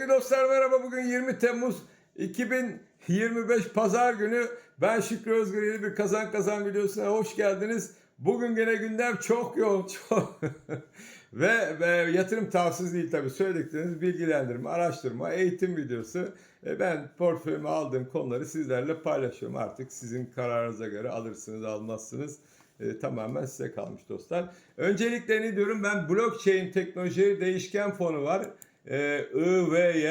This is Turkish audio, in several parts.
Dostlar merhaba bugün 20 Temmuz 2025 Pazar günü ben Şükrü Özgür yeni bir kazan kazan videosuna hoş geldiniz. Bugün gene gündem çok yoğun çok ve, ve yatırım tavsiyesi değil tabii söyledikleriniz bilgilendirme, araştırma, eğitim videosu. E, ben portföyüme aldığım konuları sizlerle paylaşıyorum artık sizin kararınıza göre alırsınız almazsınız. E, tamamen size kalmış dostlar. Öncelikle ne diyorum ben blockchain teknolojileri değişken fonu var. E, IVY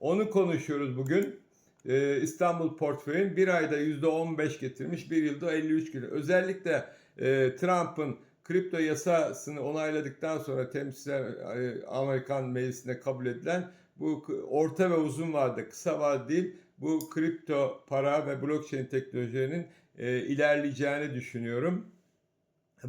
onu konuşuyoruz bugün. E, İstanbul portföyün bir ayda %15 getirmiş bir yılda 53 kilo. Özellikle e, Trump'ın kripto yasasını onayladıktan sonra temsilen e, Amerikan meclisinde kabul edilen bu orta ve uzun vadede kısa vade değil bu kripto para ve blockchain teknolojilerinin e, ilerleyeceğini düşünüyorum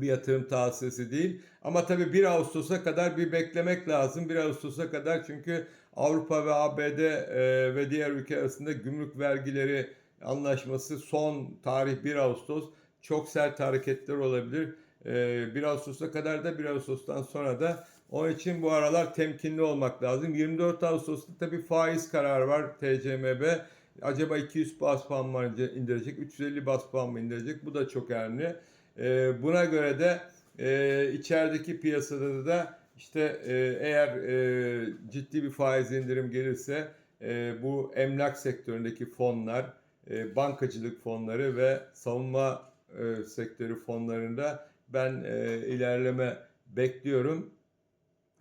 bir yatırım tavsiyesi değil. Ama tabii 1 Ağustos'a kadar bir beklemek lazım. 1 Ağustos'a kadar çünkü Avrupa ve ABD e, ve diğer ülke arasında gümrük vergileri anlaşması son tarih 1 Ağustos. Çok sert hareketler olabilir. E, 1 Ağustos'a kadar da 1 Ağustos'tan sonra da onun için bu aralar temkinli olmak lazım. 24 Ağustos'ta tabii faiz kararı var TCMB. Acaba 200 bas puan mı indirecek, 350 bas puan mı indirecek? Bu da çok önemli. E, buna göre de e, içerideki piyasada da işte e, eğer e, ciddi bir faiz indirim gelirse e, bu emlak sektöründeki fonlar, e, bankacılık fonları ve savunma e, sektörü fonlarında ben e, ilerleme bekliyorum.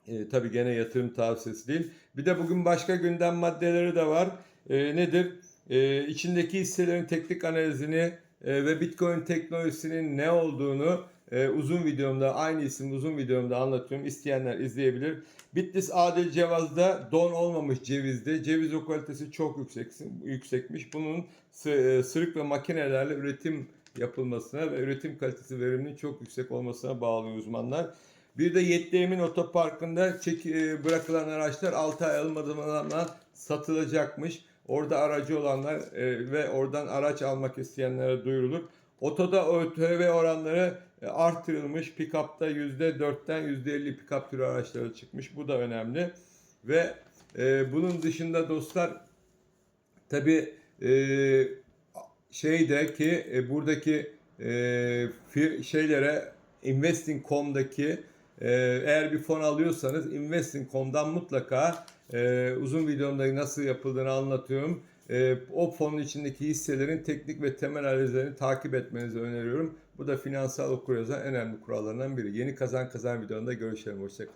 E, tabii gene yatırım tavsiyesi değil. Bir de bugün başka gündem maddeleri de var. E, nedir? E, içindeki hisselerin teknik analizini e, ve Bitcoin teknolojisinin ne olduğunu e, uzun videomda aynı isim uzun videomda anlatıyorum. İsteyenler izleyebilir. Bitlis Adil Cevaz'da don olmamış cevizdi. Ceviz o kalitesi çok yüksek, yüksekmiş. Bunun e, sırık ve makinelerle üretim yapılmasına ve üretim kalitesi veriminin çok yüksek olmasına bağlı uzmanlar. Bir de Yetli Otoparkı'nda çek, e, bırakılan araçlar 6 ay almadan satılacakmış. Orada aracı olanlar e, ve oradan araç almak isteyenlere duyurulur. Otoda ÖTV oranları e, artırılmış. Pick-up'ta %4'ten %50 pick-up türü araçlara çıkmış. Bu da önemli. Ve e, bunun dışında dostlar tabi e, şeyde e, buradaki e, şeylere investing.com'daki e, eğer bir fon alıyorsanız investing.com'dan mutlaka e, uzun videomda nasıl yapıldığını anlatıyorum. E, o fonun içindeki hisselerin teknik ve temel analizlerini takip etmenizi öneriyorum. Bu da finansal okuryazarın en önemli kurallarından biri. Yeni kazan kazan videolarında görüşelim. Hoşçakalın.